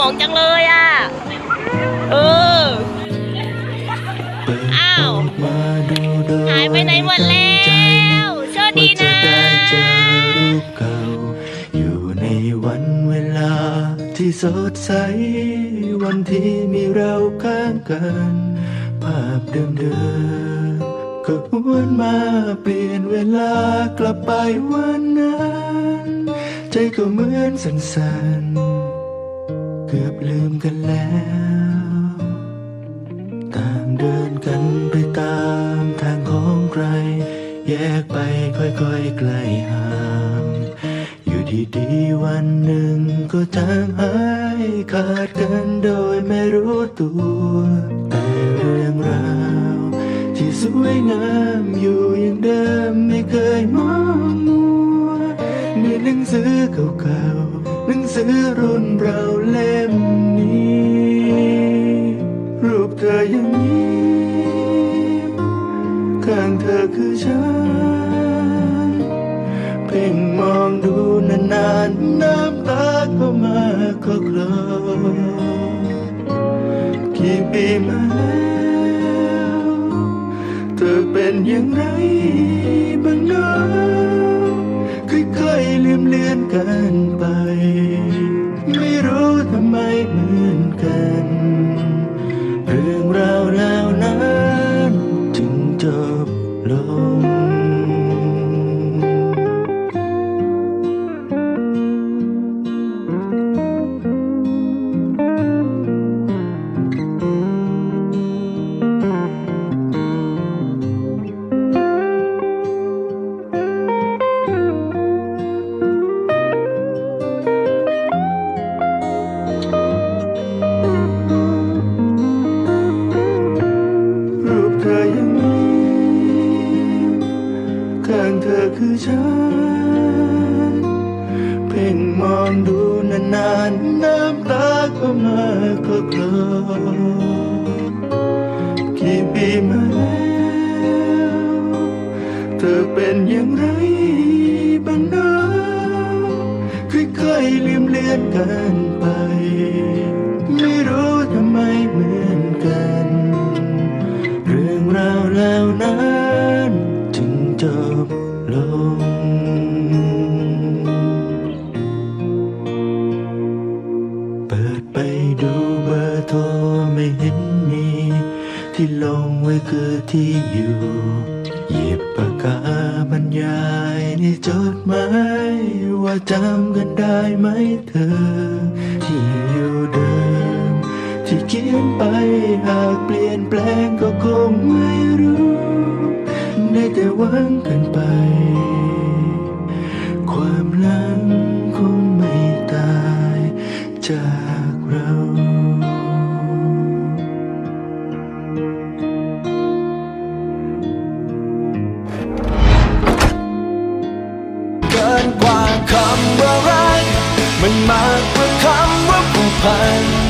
มองจังเลยอะ เออ อ้าว หายไปไหนหมดแล้วโชคดีนะวันเวลาที่สดใส วันที่มีเราข้างกัน ภาพเดิมๆก็หวนมาเปลี่ยนเวลากลับไปวันนั้น ใจก็เหมือนสั่นๆ เกือบลืมกันแล้ว ต่างเดินกันไปตามทางของใคร แยกไปค่อยๆไกลห่าง อยู่ดีๆวันหนึ่งก็จางหายขาดกันโดยไม่รู้ตัว แต่เรื่องราวที่สวยงามอยู่อย่างเดิมไม่เคยมองมัวในหนังสือเก่าๆ หนังสือรุ่นเราเล่มนี้ รูปเธอยังยิ้มข้างเธอคือฉัน เพ่งมองดูนานๆน้ำตาก็มาก็คลอกี่ปีมาแล้วเธอเป็นอย่างไรบ้างเนาะค่อยๆลืมเลือนกัน เป็นอย่างไรบ้างนะค่อยๆลืมเลือนกันไป ไม่รู้ทำไมเหมือนกัน เรื่องราวแล้วนั้น ที่เขียนไปหากเปลี่ยนแปลงก็คงไม่รู้ ได้แต่หวังกันไป ความหลังคงไม่ตายจากเราเกินกว่าคำว่ารักมันมากกว่าคำว่าผูกพัน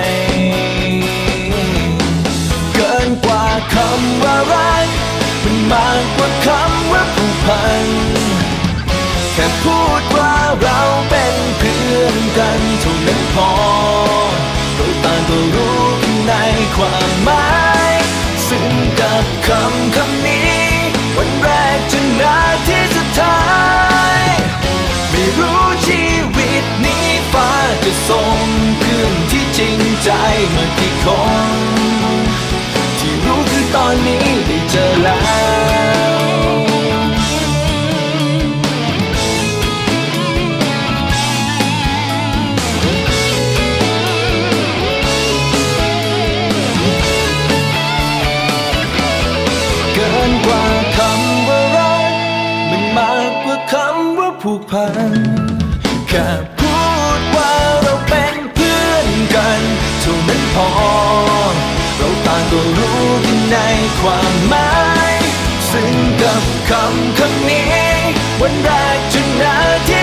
มากกว่าคำว่าผูกพัน แค่พูดว่าเราเป็นเพื่อนกันเท่านั้นพอเราต่างก็รู้ในความหมายซึ่งกับคำ แค่พูดว่าเราเป็นเพื่อนกันเท่านั้นพอ เราต่างก็รู้กันในความหมายซึ่งกับคำคำนี้ วันแรกจนนาที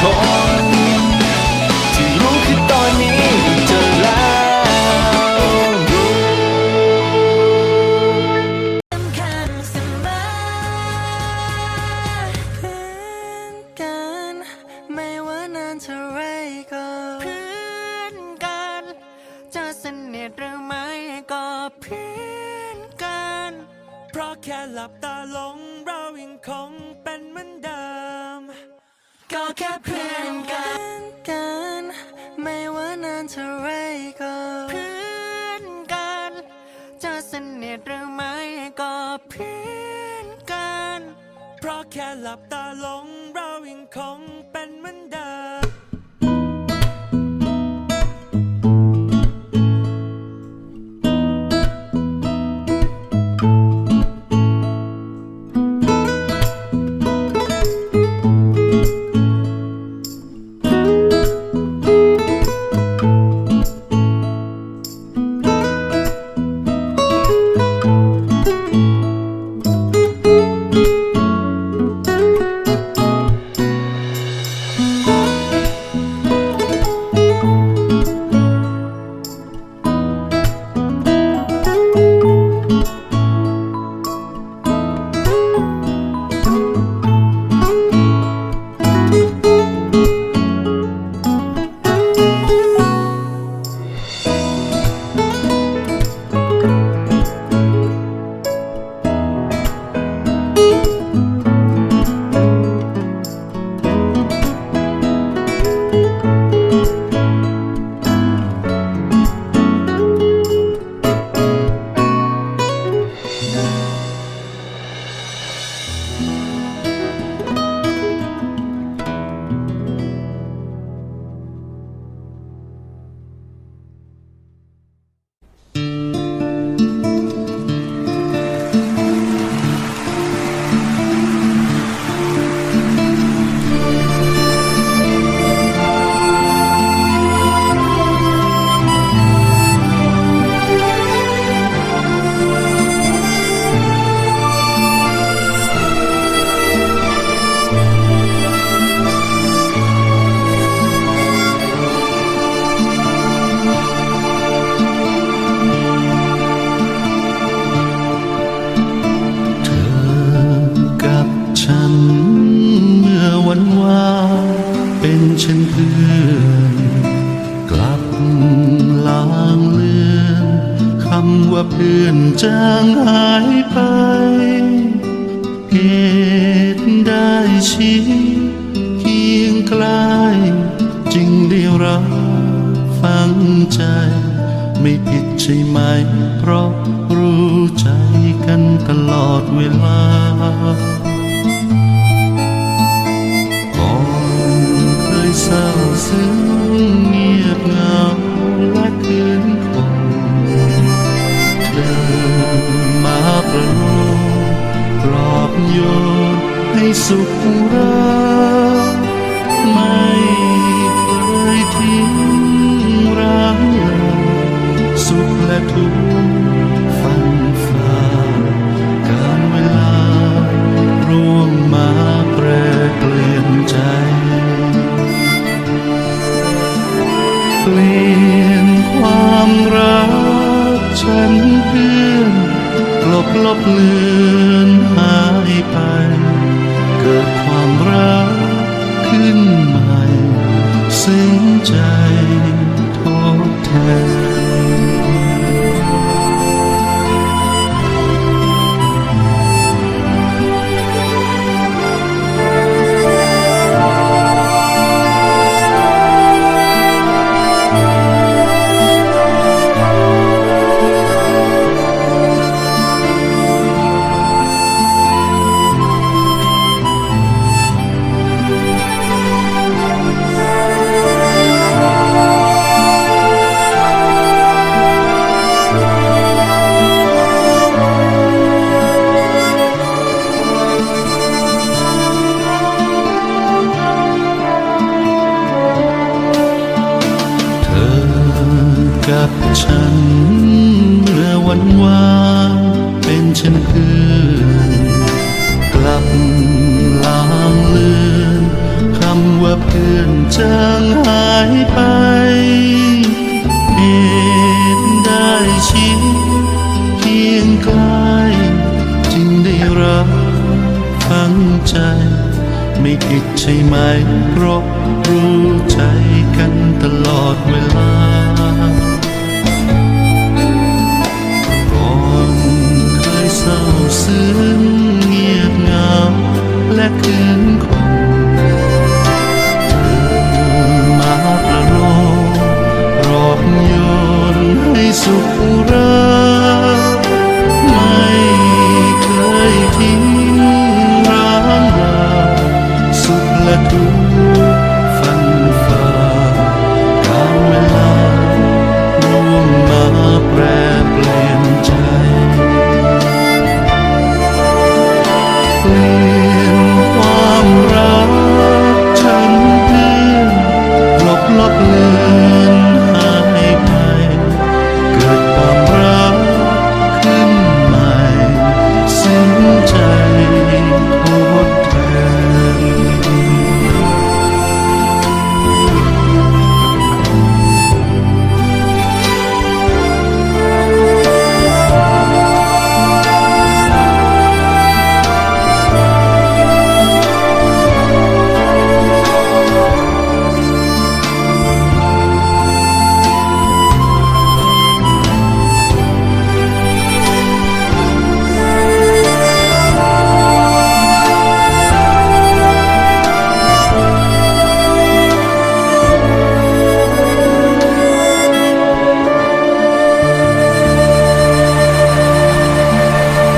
คน ที่รู้คือตอนนี้ได้เจอแล้วสำคัญเสมอเพื่อนกัน ไม่ว่านานเท่าไรก็เพื่อนกัน จะสนิทหรือไม่ก็เพื่อนกัน เพราะแค่หลับตาลง ก็แค่เพื่อนกันกัน ไม่ว่านานเท่าไรก็เพื่อนกัน จะสนิทหรือไม่ก็เพื่อนกัน เพราะแค่หลับตาลงเรายังคงเป็นเหมือนเดิม วันวานเป็นเช่นเพื่อนกลับลางเลือนคำว่าเพื่อนจางหายไปเหตุได้ชี้เคียงใกล้จึงได้รักฟังใจ ไม่ผิดใช่ไหม เพราะรู้ใจกันตลอดเวลา โยนให้สุขรักไม่ ใจับฉัน เมื่อวันวานเป็นเช่นเพื่อนกลับลางเลือนคำว่าเพื่อนจางหายไปเหตุได้ชิดเคียงใกล้จึงได้รักฝังใจ ไม่ผิดใช่ไหมเพราะรู้ใจกันตลอดเวลา ก่อนเคยเศร้าซึ้งเงียบเงาและคืนคงมาประโลมรอบยนให้สุขรา